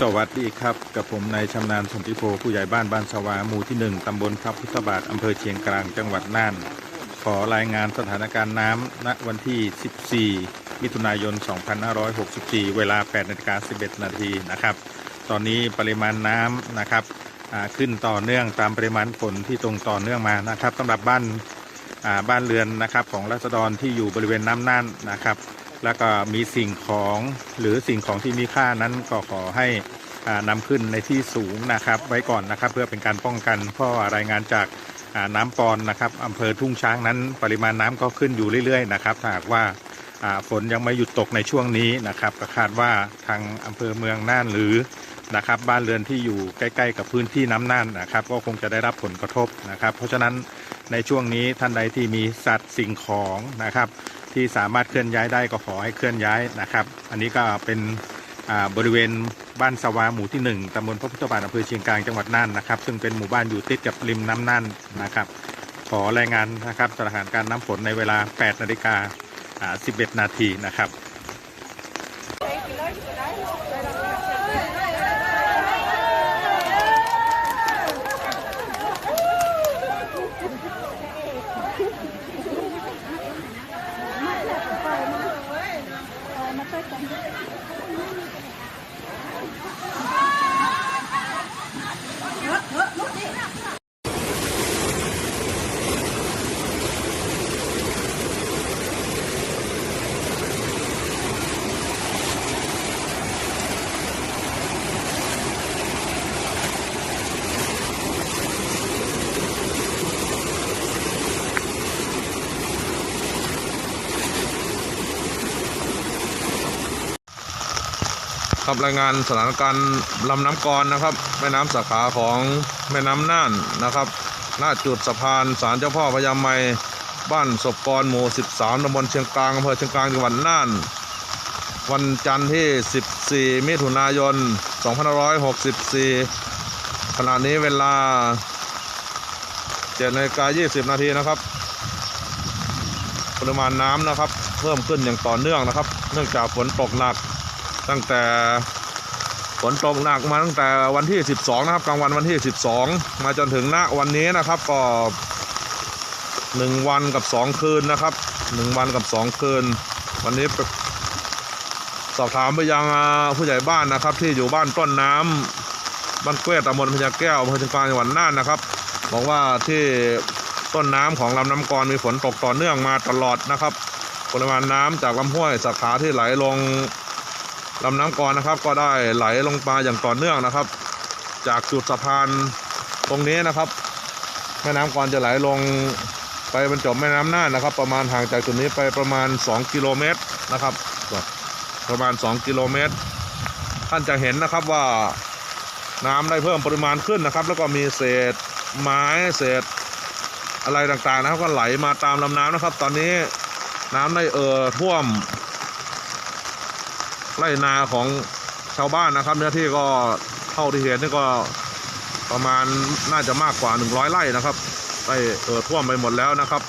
สวัสดีครับ กับผมนายชำนาญสนธิโพผู้ใหญ่บ้านบ้านสวาหมู่ที่ 1 ตำบลพระพุทธบาท อำเภอเชียงกลาง จังหวัดน่าน ขอรายงานสถานการณ์น้ำณวันที่ 14 มิถุนายน 2564 เวลา8นาฬิกา11 นาทีนะครับ ตอนนี้ปริมาณน้ำนะครับขึ้นต่อเนื่องตามปริมาณฝนที่ตรงต่อเนื่องมานะครับสำหรับบ้านบ้านเรือนนะครับของรัษฎรที่อยู่บริเวณน้ำน่านนะครับ แล้วก็มีสิ่งของหรือสิ่งของที่มีค่านั้นก็ขอให้อ่านำขึ้นในที่สูงนะครับ ไว้ก่อนนะครับ เพื่อเป็นการป้องกันเพราะว่ารายงานจากน้ำปอนนะครับอำเภอทุ่งช้างนั้นปริมาณน้ำก็ขึ้นอยู่เรื่อยๆนะครับถ้าหากว่าอ่าฝนยังไม่หยุดตกในช่วงนี้นะครับก็คาดว่าทางอำเภอเมืองน่านหรือนะครับบ้านเรือนที่อยู่ใกล้ ๆ กับพื้นที่น้ำน่านนะครับ ก็คงจะได้รับผลกระทบนะครับ เพราะฉะนั้นในช่วงนี้ท่านใดที่มีสัตว์สิ่งของนะครับ ที่สามารถเคลื่อนย้ายได้ก็ขอให้เคลื่อนย้ายนะครับ อันนี้ก็เป็นบริเวณบ้านสวาหมู่ที่ 1ตำบลพระพุทธบาทอำเภอเชียงกลางจังหวัดน่านนะครับ ซึ่งเป็นหมู่บ้านอยู่ติดกับริมน้ำน่านนะครับ ขอรายงานนะครับสถานการณ์น้ำฝนในเวลา 8 นาฬิกาอ่า11 นาทีนะครับ ครับรายงานสถานการณ์ลำน้ำกรนะครับ แม่น้ำสาขาของแม่น้ำน่านนะครับ หน้าจุดสะพานศาลเจ้าพ่อพญาไมบ้านศพกรหมู่ 13ตำบลเชียงกลางอำเภอเชียงกลางจังหวัดน่าน วันจันทร์ที่ 14 มิถุนายน 2564 ขณะนี้เวลา7นาฬิกา20 นาทีนะครับ ปริมาณน้ำนะครับ เพิ่มขึ้นอย่างต่อเนื่องนะครับ เนื่องจากฝนตกหนัก ตั้งแต่ฝนตกหนักมาตั้งแต่วันที่ 12 นะครับกลางวันวันที่ 12 มาจนถึงณวันนี้นะครับก็หนึ่งวันกับสองคืนนะครับหนึ่งวันกับสองคืน วันนี้สอบถามไปยังผู้ใหญ่บ้านนะครับ ที่อยู่บ้านต้นน้ำบ้านเกวดตำบลพญาแก้วอำเภอชียงกลางจังหวัดน่านนะครับบอกว่าที่ต้นน้ำของลำน้ำกรมีฝนตกต่อเนื่องมาตลอดนะครับปริมาณน้ำจากลำห้วยสาขาที่ไหลลง ลำน้ำกรนะครับ ก็ได้ไหลลงมาอย่างต่อเนื่องนะครับ จากจุดสะพานตรงนี้นะครับ แม่น้ำกรจะไหลลงไปบรรจบแม่น้ำน่านนะครับ ประมาณห่างจากจุดนี้ไปประมาณ 2 กิโลเมตรนะครับ ประมาณ 2 กิโลเมตร ท่านจะเห็นนะครับว่าน้ำได้เพิ่มปริมาณขึ้นนะครับ แล้วก็มีเศษไม้เศษอะไรต่างๆนะครับ ก็ไหลมาตามลำน้ำนะครับ ตอนนี้น้ำได้เอ่อท่วม ไร่นาของชาวบ้านนะครับ เนื้อที่ก็เท่าที่เห็นนี่ก็ประมาณน่าจะมากกว่า 100ไร่นะครับได้เอ่อท่วมไปหมดแล้วนะครับ